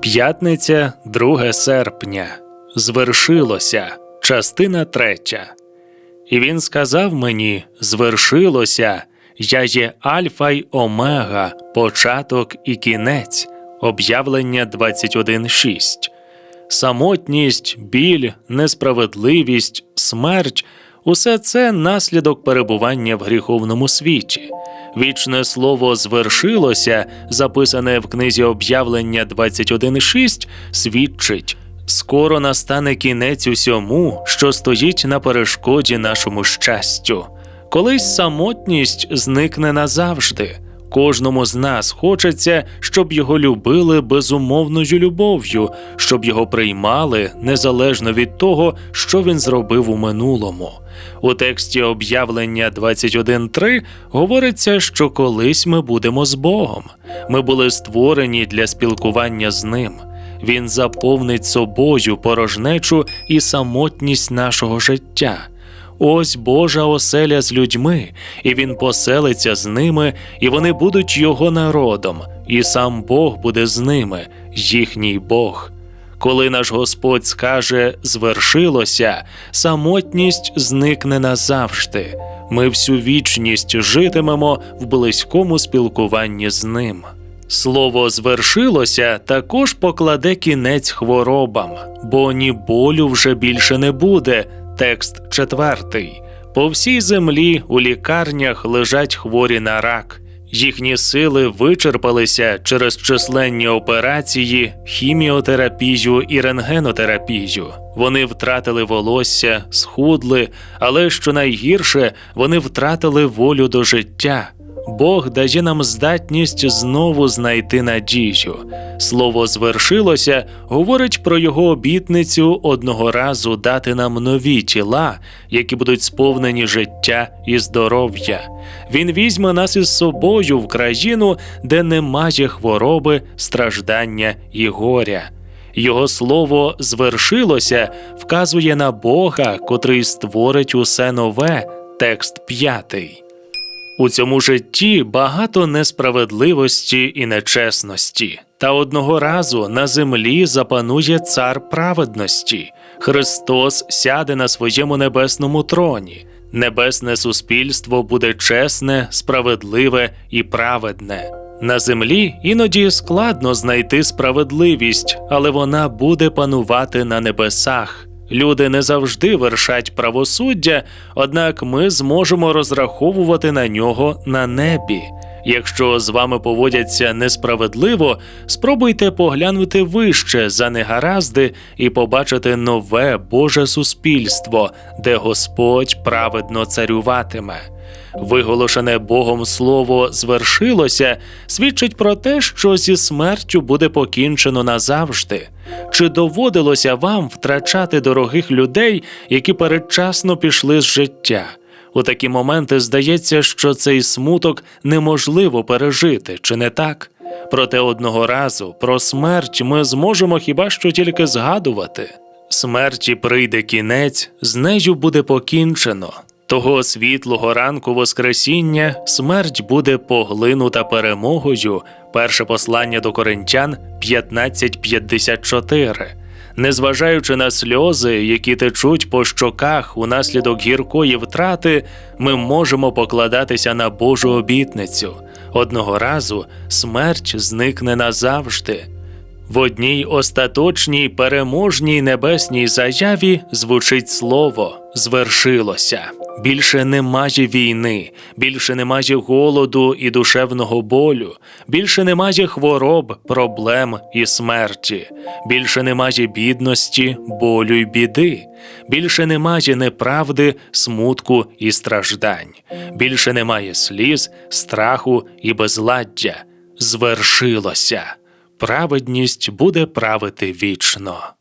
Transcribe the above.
П'ятниця, 2 серпня. Звершилося. Частина третя. І він сказав мені: Звершилося, я є Альфа й Омега, початок і кінець. Об'явлення 21.6. Самотність, біль, несправедливість, смерть усе це наслідок перебування в гріховному світі. Вічне слово звершилося, записане в книзі об'явлення 21.6, свідчить. Скоро настане кінець усьому, що стоїть на перешкоді нашому щастю. Колись самотність зникне назавжди. Кожному з нас хочеться, щоб його любили безумовною любов'ю, щоб його приймали незалежно від того, що він зробив у минулому. У тексті об'явлення 21.3 говориться, що колись ми будемо з Богом. Ми були створені для спілкування з ним. Він заповнить собою порожнечу і самотність нашого життя. Ось Божа оселя з людьми, і він поселиться з ними, і вони будуть його народом, і сам Бог буде з ними, їхній Бог. Коли наш Господь скаже звершилося, самотність зникне назавжди. Ми всю вічність житимемо в близькому спілкуванні з ним. Слово звершилося також покладе кінець хворобам, бо ні болю вже більше не буде. Текст четвертий. По всій землі у лікарнях лежать хворі на рак. Їхні сили вичерпалися через численні операції, хіміотерапію і рентгенотерапію. Вони втратили волосся, схудли, але що найгірше, вони втратили волю до життя. Бог дає нам здатність знову знайти надію. Слово звершилося говорить про його обітницю одного разу дати нам нові тіла, які будуть сповнені життя і здоров'я. Він візьме нас із собою в країну, де немає хвороби, страждання і горя. Його слово звершилося вказує на Бога, котрий створить усе нове. Текст п'ятий. У цьому житті багато несправедливості і нечесності, та одного разу на землі запанує цар праведності. Христос сяде на своєму небесному троні. Небесне суспільство буде чесне, справедливе і праведне. На землі іноді складно знайти справедливість, але вона буде панувати на небесах. Люди не завжди вершать правосуддя, однак ми зможемо розраховувати на нього на небі. Якщо з вами поводяться несправедливо, спробуйте поглянути вище за негаразди і побачити нове Боже суспільство, де Господь праведно царюватиме. Виголошене Богом слово звершилося, свідчить про те, що зі смертю буде покінчено назавжди. Чи доводилося вам втрачати дорогих людей, які передчасно пішли з життя? У такі моменти здається, що цей смуток неможливо пережити, чи не так? Проте одного разу про смерть ми зможемо хіба що тільки згадувати. Смерті прийде кінець, з нею буде покінчено. Того світлого ранку Воскресіння смерть буде поглинута перемогою. Перше послання до Коринтян 15.54. Незважаючи на сльози, які течуть по щоках унаслідок гіркої втрати, ми можемо покладатися на Божу обітницю. Одного разу смерть зникне назавжди. В одній остаточній переможній небесній заяві звучить слово звершилося. Більше немає війни, більше немає голоду і душевного болю, більше немає хвороб, проблем і смерті, більше немає бідності, болю й біди, більше немає неправди, смутку і страждань, більше немає сліз, страху і безладдя. Звершилося. Праведність буде правити вічно.